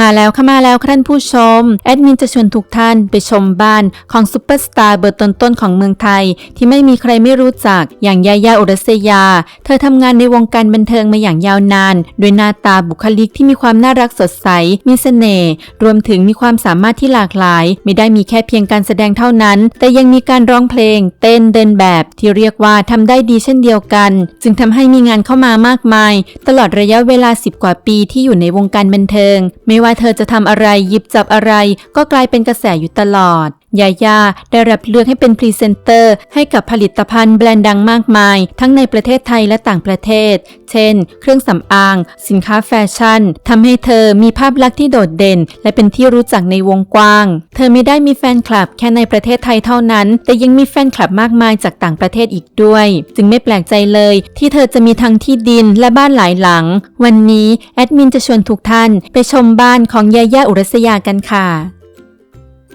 มาแล้วค่ะมาแล้วท่านผู้ชม แอดมินจะชวนทุกท่านไปชมบ้านของซุปเปอร์สตาร์เบอร์ต้นๆของเมืองไทย ที่ไม่มีใครไม่รู้จักอย่างยายาอุรัสยา เธอทำงานในวงการบันเทิงมาอย่างยาวนาน โดยหน้าตาบุคลิกที่มีความน่ารักสดใส มีเสน่ห์รวมถึงมีความสามารถที่หลากหลาย ไม่ได้มีแค่เพียงการแสดงเท่านั้น แต่ยังมีการร้องเพลง เต้นเดินแบบที่เรียกว่าทำได้ดีเช่นเดียวกัน จึงทำให้มีงานเข้ามามากมาย ตลอดระยะเวลา 10 กว่าปีที่อยู่ในวงการบันเทิง ไม่ว่าเธอจะทำอะไรหยิบจับอะไร ก็กลายเป็นกระแสอยู่ตลอด ยาย่าได้รับเลือกให้เป็นพรีเซนเตอร์ให้กับผลิตภัณฑ์แบรนด์ดังมากมาย ทั้งในประเทศไทยและต่างประเทศ เช่น เครื่องสำอาง สินค้าแฟชั่นทำให้เธอมีภาพลักษณ์ที่โดดเด่น และเป็นที่รู้จักในวงกว้าง เธอไม่ได้มีแฟนคลับแค่ในประเทศไทยเท่านั้น แต่ยังมีแฟนคลับมากมายจากต่างประเทศอีกด้วย จึงไม่แปลกใจเลย ที่เธอจะมีทั้งที่ดินและบ้านหลายหลัง วันนี้แอดมินจะชวนทุกท่าน ไปชมบ้านของยาย่าอุรัสยากันค่ะ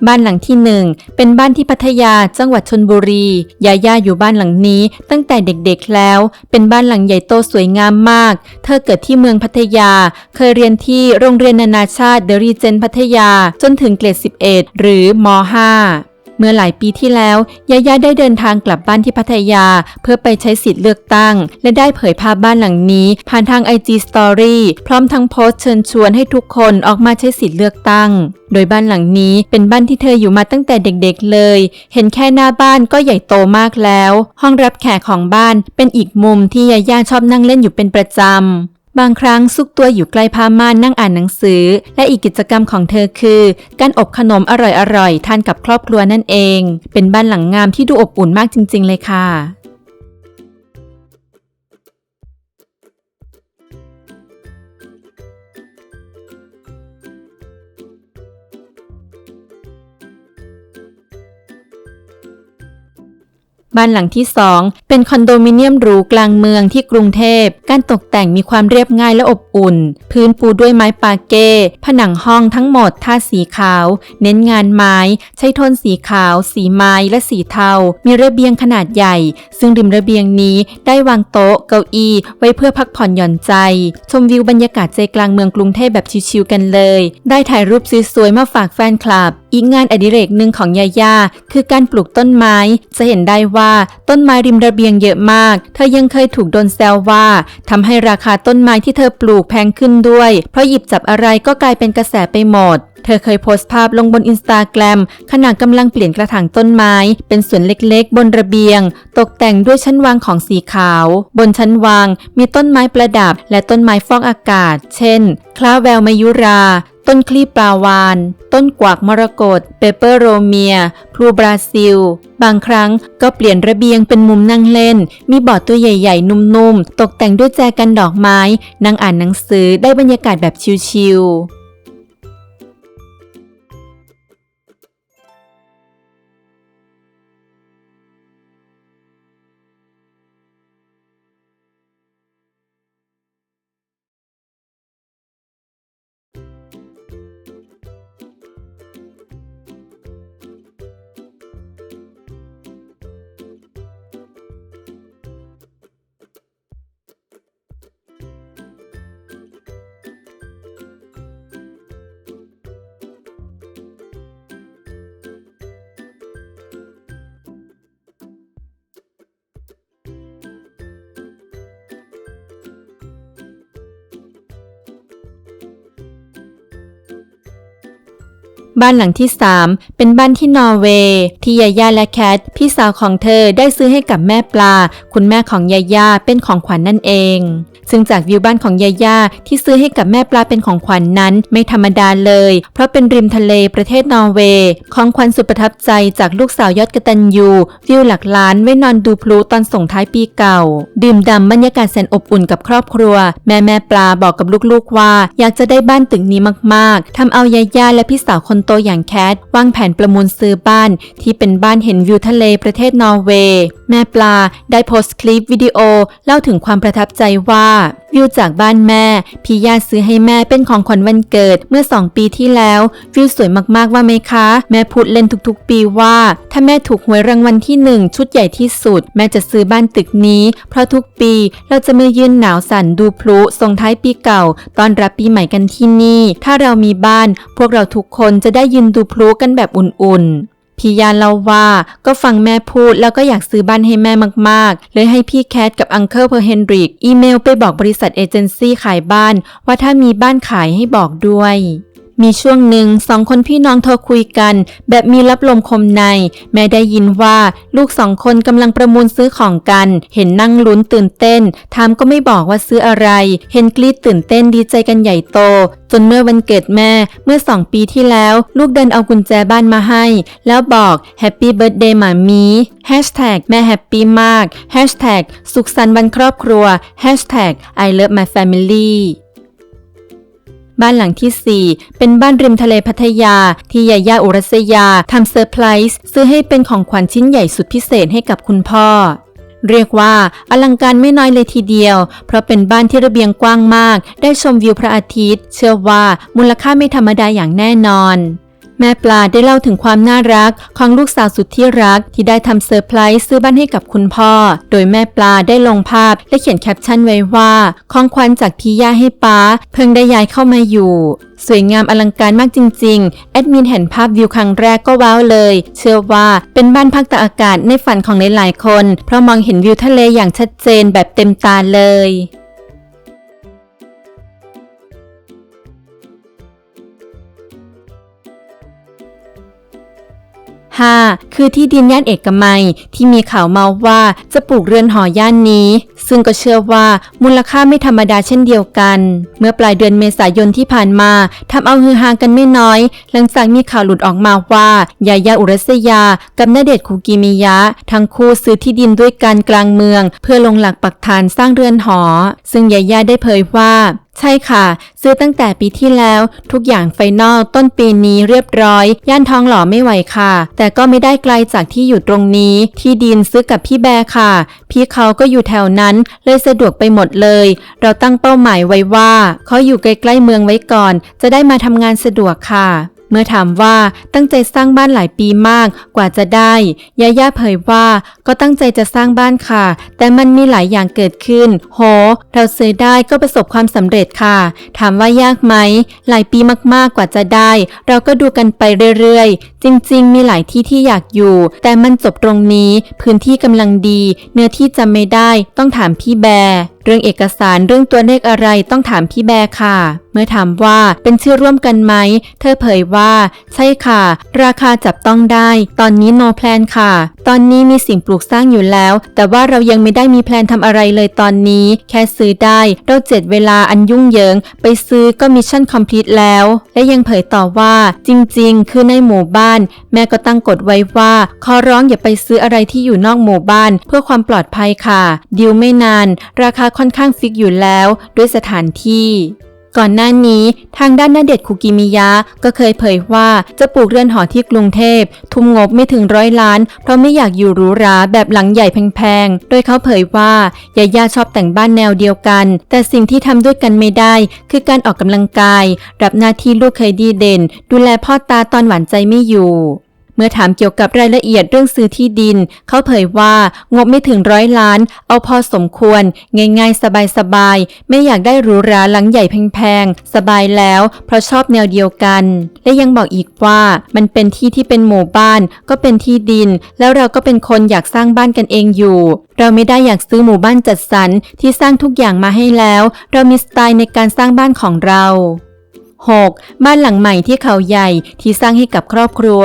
บ้านหลังที่หนึ่งเป็นบ้านที่พัทยาจังหวัดชนบุรียาย่าอยู่บ้านหลังนี้ตั้งแต่เด็กๆแล้ว เป็นบ้านหลังใหญ่โตสวยงามมาก เธอเกิดที่เมืองพัทยา เคยเรียนที่โรงเรียนนานาชาติเดรีเจนพัทยาจนถึงเกรด 11 หรือม .5 เมื่อหลายปีที่แล้วยาย่าได้เดินทางกลับบ้านที่พัทยา เพื่อไปใช้สิทธิ์เลือกตั้ง และได้เผยภาพบ้านหลังนี้ ผ่านทาง IG Story พร้อมทั้งโพสต์เชิญชวนให้ทุกคนออกมาใช้สิทธิ์เลือกตั้ง โดยบ้านหลังนี้เป็นบ้านที่เธออยู่มาตั้งแต่เด็กๆเลย เห็นแค่หน้าบ้านก็ใหญ่โตมากแล้ว ห้องรับแขกของบ้านเป็นอีกมุมที่ยาย่าชอบนั่งเล่นอยู่เป็นประจำ บางครั้งซุกตัวอยู่ใกล้ผ้าม่านนั่งอ่านหนังสือ และอีกกิจกรรมของเธอคือ การอบขนมอร่อยๆทานกับครอบครัวนั่นเอง เป็นบ้านหลังงามที่ดูอบอุ่นมากจริง ๆ เลยค่ะ บ้านหลังที่ 2 เป็นคอนโดมิเนียมหรูกลางเมืองที่กรุงเทพ การตกแต่งมีความเรียบง่ายและอบอุ่น พื้นปูด้วยไม้ปาเก้ ผนังห้องทั้งหมดทาสีขาว เน้นงานไม้ ใช้โทนสีขาว สีไม้และสีเทา มีระเบียงขนาดใหญ่ ซึ่งริมระเบียงนี้ได้วางโต๊ะ เก้าอี้ไว้เพื่อพักผ่อนหย่อนใจ ชมวิวบรรยากาศใจกลางเมืองกรุงเทพแบบชิลๆกันเลย ได้ถ่ายรูปสวยๆมาฝากแฟนคลับ อีกงานอดิเรกหนึ่งของยาย่าคือการปลูกต้นไม้ จะเห็นได้ว่าต้นไม้ริมระเบียงเยอะมาก เธอยังเคยถูกโดนแซวว่าทำให้ราคาต้นไม้ที่เธอปลูกแพงขึ้นด้วย เพราะหยิบจับอะไรก็กลายเป็นกระแสไปหมดเธอเคยโพสต์ภาพลงบนอินสตาแกรมขณะกำลังเปลี่ยนกระถางต้นไม้ เป็นสวนเล็กๆ บนระเบียง ตกแต่งด้วยชั้นวางของสีขาว บนชั้นวางมีต้นไม้ประดับ และต้นไม้ฟอกอากาศ เช่น คล้าแววมายุรา ต้นคลีปลาวาน ต้นกวากมรกตเปเปอร์โรเมีย พลูบราซิล บางครั้งก็เปลี่ยนระเบียงเป็นมุมนั่งเล่น มีบอร์ดตัวใหญ่ๆ นุ่มๆ ตกแต่งด้วยแจกันดอกไม้ นั่งอ่านหนังสือได้บรรยากาศแบบชิลๆ บ้านหลังที่ 3 เป็นบ้านที่นอร์เวย์ที่ยาย่าและแคทพี่สาวของเธอได้ซื้อให้กับแม่ปลา คุณแม่ของยาย่าเป็นของขวัญนนั่นเอง ซึ่งจากวิวบ้านของยาย่าที่ซื้อให้กับแม่ปลาเป็นของขวัญนนั้น ไม่ธรรมดาเลย เพราะเป็นริมทะเลประเทศนอร์เวย์ ของขวัญสุดประทับใจจากลูกสาวยอดกระตันยูวิวหลักล้านไว้นอนดูพลุตอนส่งท้ายปีเก่า ดื่มด่ำบรรยากาศแสนอบอุ่นกับครอบครัว แม่แม่ปลาบอกกับลูกๆว่า อยากจะได้บ้านตึกนี้มากๆทำเอายาย่าและพี่สาวคนโตอย่างแคทวางแผนประมูลซื้อบ้าน ที่เป็นบ้านเห็นวิวทะเลประเทศนอร์เวย์ แม่ปลาได้โพสต์คลิปวิดีโอเล่าถึงความประทับใจว่าวิวจากบ้านแม่ พี่ยาซื้อให้แม่เป็นของขวัญวันเกิดเมื่อ 2 ปีที่แล้ว วิวสวยมากๆว่าไหมคะ แม่พูดเล่นทุกๆ ปีว่า ถ้าแม่ถูกหวยรางวัลที่หนึ่งชุดใหญ่ที่สุด แม่จะซื้อบ้านตึกนี้ เพราะทุกปีเราจะมายืนหนาวสั่นดูพลุส่งท้ายปีเก่าตอนรับปีใหม่กันที่นี่ ถ้าเรามีบ้าน พวกเราทุกคนจะได้ยืนดูพลุกันแบบอุ่นๆ พี่ยาเล่าว่าก็ฟังแม่พูดแล้วก็อยากซื้อบ้านให้แม่มากๆ เลยให้พี่แคทกับอังเคิลเพอร์เฮนริกอีเมลไปบอกบริษัทเอเจนซี่ขายบ้าน ว่าถ้ามีบ้านขายให้บอกด้วย มีช่วงหนึ่งสองคนพี่น้องโทรคุยกัน แบบมีรับลมคมใน แม่ได้ยินว่าลูกสองคนกำลังประมูลซื้อของกัน เห็นนั่งลุ้นตื่นเต้นถามก็ไม่บอกว่าซื้ออะไร เห็นกรีดตื่นเต้นดีใจกันใหญ่โต จนเมื่อวันเกิดแม่เมื่อสองปีที่แล้ว ลูกเดินเอากุญแจบ้านมาให้ แล้วบอก Happy Birthday หมามี Hashtag แม่แฮปปี้มาก Hashtag สุขสันต์วันครอบครัว Hashtag I love my family บ้านหลังที่ 4 เป็นบ้านริมทะเลพัทยา ที่ยาย่าอุรัสยาทำเซอร์ไพรส์ซื้อให้เป็นของขวัญชิ้นใหญ่สุดพิเศษให้กับคุณพ่อ เรียกว่าอลังการไม่น้อยเลยทีเดียว เพราะเป็นบ้านที่ระเบียงกว้างมาก ได้ชมวิวพระอาทิตย์ เชื่อว่ามูลค่าไม่ธรรมดาอย่างแน่นอน แม่ปลาได้เล่าถึงความน่ารักของลูกสาวสุดที่รักที่ได้ทำเซอร์ไพรส์ซื้อบ้านให้กับคุณพ่อ โดยแม่ปลาได้ลงภาพและเขียนแคปชั่นไว้ว่าของขวัญจากพี่ย่าให้ป้า เพิ่งได้ย้ายเข้ามาอยู่ สวยงามอลังการมากจริงๆ แอดมินเห็นภาพวิวครั้งแรกก็ว้าวเลย เชื่อว่าเป็นบ้านพักตากอากาศในฝันของหลายๆคน เพราะมองเห็นวิวทะเลอย่างชัดเจนแบบเต็มตาเลย 5. คือที่ดินย่านเอกมัยที่มีข่าวเมาว่าจะปลูกเรือนหอย่านนี้ ซึ่งก็เชื่อว่ามูลค่าไม่ธรรมดาเช่นเดียวกัน เมื่อปลายเดือนเมษายนที่ผ่านมาทำเอาฮือฮากันไม่น้อย หลังจากมีข่าวหลุดออกมาว่ายายาอุรัสยา กับณเดชคูกิมิยะ ทั้งคู่ซื้อที่ดินด้วยกันกลางเมือง เพื่อลงหลักปักฐานสร้างเรือนหอ ซึ่งยายาได้เผยว่า ใช่ค่ะ ซื้อตั้งแต่ปีที่แล้ว ทุกอย่างไฟนอลต้นปีนี้เรียบร้อย ย่านทองหล่อไม่ไหวค่ะ แต่ก็ไม่ได้ไกลจากที่อยู่ตรงนี้ ที่ดินซื้อกับพี่แบร์ค่ะ พี่เขาก็อยู่แถวนั้น เลยสะดวกไปหมดเลย เราตั้งเป้าหมายไว้ว่าเขาอยู่ใกล้ๆเมืองไว้ก่อน จะได้มาทำงานสะดวกค่ะ เมื่อถามว่าตั้งใจสร้างบ้านหลายปีมากกว่าจะได้ยาย่าเผยว่าก็ตั้งใจจะสร้างบ้านค่ะ แต่มันมีหลายอย่างเกิดขึ้นโหเราซื้อได้ก็ประสบความสำเร็จค่ะ ถามว่ายากไหมหลายปีมากๆกว่าจะได้ เราก็ดูกันไปเรื่อยๆ จริง ๆ มีหลายที่ที่อยากอยู่ แต่มันจบตรงนี้ พื้นที่กำลังดี เนื้อที่จำไม่ได้ต้องถามพี่แบร์เรื่องเอกสารเรื่องตัวเลขอะไรต้องถามพี่แบร์ค่ะ เมื่อถามว่าเป็นชื่อร่วมกันไหม เธอเผยว่า ใช่ค่ะ ราคาจับต้องได้ ตอนนี้ no plan ค่ะ ตอนนี้มีสิ่งปลูกสร้างอยู่แล้ว แต่ว่าเรายังไม่ได้มีแพลนทำอะไรเลยตอนนี้ แค่ซื้อได้เราเจ็ดเวลาอันยุ่งเหยิง ไปซื้อก็มิชชั่นคอมพลีทแล้ว และยังเผยต่อว่า จริง ๆ คือในหมู่บ้านแม่ก็ตั้งกฎไว้ว่า ขอร้องอย่าไปซื้ออะไรที่อยู่นอกหมู่บ้าน เพื่อความปลอดภัยค่ะดิวไม่นาน ราคาค่อนข้างฟิกอยู่แล้ว ด้วยสถานที่ ก่อนหน้านี้ทางด้านนาเดชคุกิมิยะก็เคยเผยว่าจะปลูกเรือนหอที่กรุงเทพ ทุ่มงบไม่ถึงร้อยล้าน เพราะไม่อยากอยู่หรูหราแบบหลังใหญ่แพงๆ โดยเขาเผยว่ายาย่าชอบแต่งบ้านแนวเดียวกัน แต่สิ่งที่ทำด้วยกันไม่ได้ คือการออกกำลังกาย รับหน้าที่ลูกเคยดีเด่น ดูแลพ่อตาตอนหวานใจไม่อยู่ เมื่อถามเกี่ยวกับรายละเอียดเรื่องซื้อที่ดิน เขาเผยว่างบไม่ถึงร้อยล้าน เอาพอสมควร ง่ายๆ สบายๆ ไม่อยากได้หรูหราหลังใหญ่แพงๆ สบายแล้ว เพราะชอบแนวเดียวกัน และยังบอกอีกว่ามันเป็นที่ที่เป็นหมู่บ้าน ก็เป็นที่ดิน แล้วเราก็เป็นคนอยากสร้างบ้านกันเองอยู่ เราไม่ได้อยากซื้อหมู่บ้านจัดสรรที่สร้างทุกอย่างมาให้แล้ว เรามีสไตล์ในการสร้างบ้านของเรา 6. บ้านหลังใหม่ที่เขาใหญ่ที่สร้างให้กับครอบครัว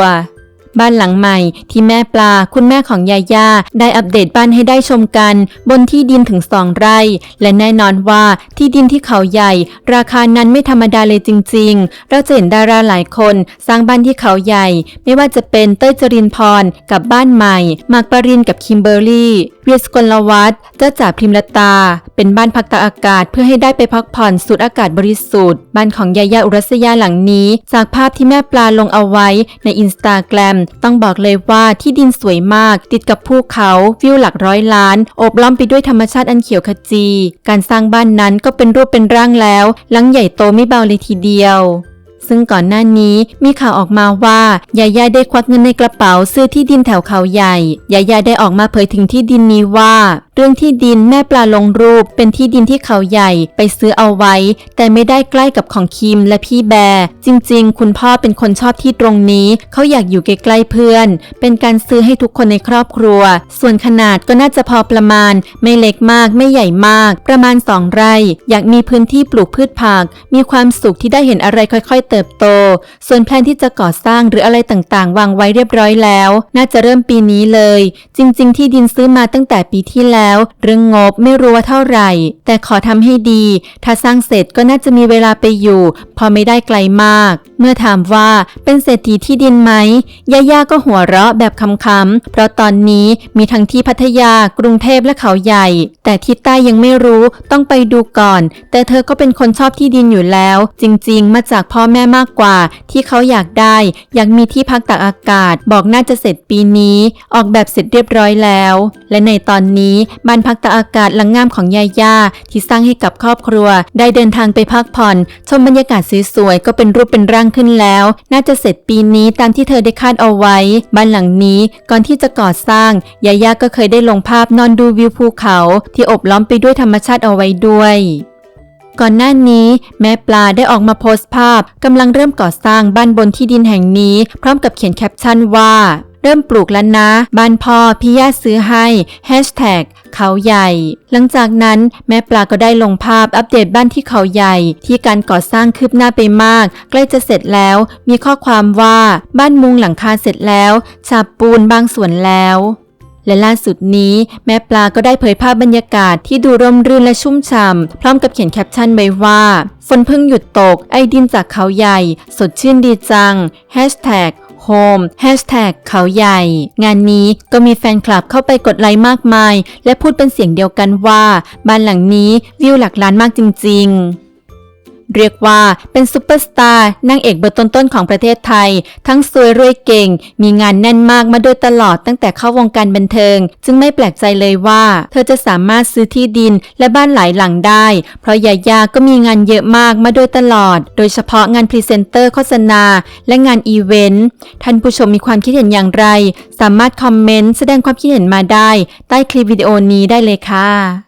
บ้านหลังใหม่ ที่แม่ปลาคุณแม่ของยาย่าได้อัปเดตบ้านให้ได้ชมกัน บนที่ดินถึงสองไร่ และแน่นอนว่าที่ดินที่เขาใหญ่ ราคานั้นไม่ธรรมดาเลยจริง ๆ เราจะเห็นดาราหลายคน สร้างบ้านที่เขาใหญ่ ไม่ว่าจะเป็นเต้ยจรินพรกับบ้านใหม่มากปรินกับคิมเบอร์รี่เวียสกลวัฒน์เจ้าจ่าพิมลตา เป็นบ้านพักตากอากาศเพื่อให้ได้ไปพักผ่อนสูดอากาศบริสุทธิ์บ้านของยายาอุรัสยาหลังนี้ จากภาพที่แม่ปลาลงเอาไว้ในอินสตาแกรมต้องบอกเลยว่าที่ดินสวยมาก ติดกับภูเขาวิวหลักร้อยล้านโอบล้อมไปด้วยธรรมชาติอันเขียวขจี การสร้างบ้านนั้นก็เป็นรูปเป็นร่างแล้ว หลังใหญ่โตไม่เบาเลยทีเดียวซึ่งก่อนหน้านี้มีข่าวออกมาว่ายายาได้ควักเงินในกระเป๋าซื้อที่ดินแถวเขาใหญ่ยายาได้ออกมาเผยถึงที่ดินนี้ว่า เรื่องที่ดินแม่ปลาลงรูปเป็นที่ดินที่เขาใหญ่ไปซื้อเอาไว้ แต่ไม่ได้ใกล้กับของคิมและพี่แบร์จริง ๆ คุณพ่อเป็นคนชอบที่ตรงนี้ เขาอยากอยู่ใกล้ๆเพื่อน เป็นการซื้อให้ทุกคนในครอบครัว ส่วนขนาดก็น่าจะพอประมาณ ไม่เล็กมากไม่ใหญ่มาก ประมาณ2ไร่ อยากมีพื้นที่ปลูกพืชผัก มีความสุขที่ได้เห็นอะไรค่อย ๆ เติบโต ส่วนแผนที่จะก่อสร้างหรืออะไรต่างๆ วางไว้เรียบร้อยแล้ว น่าจะเริ่มปีนี้เลย จริง ๆ ที่ดินซื้อมาตั้งแต่ปีที่แล้วเรื่องงบไม่รู้ว่าเท่าไหร่ แต่ขอทำให้ดี ถ้าสร้างเสร็จก็น่าจะมีเวลาไปอยู่ พอไม่ได้ไกลมาก เมื่อถามว่าเป็นเศรษฐีที่ดินไหมย่าย่าก็หัวเราะแบบคำๆเพราะตอนนี้มีทั้งที่พัทยากรุงเทพและเขาใหญ่ แต่ที่ใต้ยังไม่รู้ต้องไปดูก่อน แต่เธอก็เป็นคนชอบที่ดินอยู่แล้ว จริง ๆ มาจากพ่อแม่มากกว่า ที่เขาอยากได้อยากมีที่พักตากอากาศ บอกน่าจะเสร็จปีนี้ ออกแบบเสร็จเรียบร้อยแล้ว และในตอนนี้บ้านพักตากอากาศหลังงามของยาย่าที่สร้างให้กับครอบครัว ได้เดินทางไปพักผ่อน ชมบรรยากาศสวยๆก็เป็นรูปเป็นร่างขึ้นแล้ว น่าจะเสร็จปีนี้ตามที่เธอได้คาดเอาไว้ บ้านหลังนี้ก่อนที่จะก่อสร้างยาย่าก็เคยได้ลงภาพนอนดูวิวภูเขา ที่อบล้อมไปด้วยธรรมชาติเอาไว้ด้วยก่อนหน้านี้ แม่ปลาได้ออกมาโพสต์ภาพกำลังเริ่มก่อสร้างบ้านบนที่ดินแห่งนี้ พร้อมกับเขียนแคปชั่นว่า เริ่มปลูกแล้วนะ บ้านพ่อพี่ย่าซื้อให้แฮชแท็กเขาใหญ่ หลังจากนั้นแม่ปลาก็ได้ลงภาพอัปเดตบ้านที่เขาใหญ่ ที่การก่อสร้างคืบหน้าไปมาก ใกล้จะเสร็จแล้ว มีข้อความว่าบ้านมุงหลังคาเสร็จแล้วฉาบปูนบางส่วนแล้วและล่าสุดนี้แม่ปลาก็ได้เผยภาพบรรยากาศที่ดูร่มรื่นและชุ่มฉ่ำพร้อมกับเขียนแคปชั่นไว้ว่าฝนเพิ่งหยุดตกไอดินจากเขาใหญ่ สดชื่นดีจังแฮชแท็ก มแฮชแท็กเขาใหญ่ งานนี้ก็มีแฟนคลับเข้าไปกดไลค์มากมาย และพูดเป็นเสียงเดียวกันว่า บ้านหลังนี้วิวหลักล้านมากจริง ๆ เรียกว่าเป็นซุปเปอร์สตาร์นางเอกเบอร์ต้นๆของประเทศไทย ทั้งสวยรวยเก่ง มีงานแน่นมากมาโดยตลอดตั้งแต่เข้าวงการบันเทิง จึงไม่แปลกใจเลยว่า เธอจะสามารถซื้อที่ดินและบ้านหลายหลังได้ เพราะยายาก็มีงานเยอะมากมาโดยตลอด โดยเฉพาะงานพรีเซนเตอร์โฆษณา และงานอีเวนต์ท่านผู้ชมมีความคิดเห็นอย่างไร สามารถคอมเมนต์แสดงความคิดเห็นมาได้ ใต้คลิปวิดีโอนี้ได้เลยค่ะ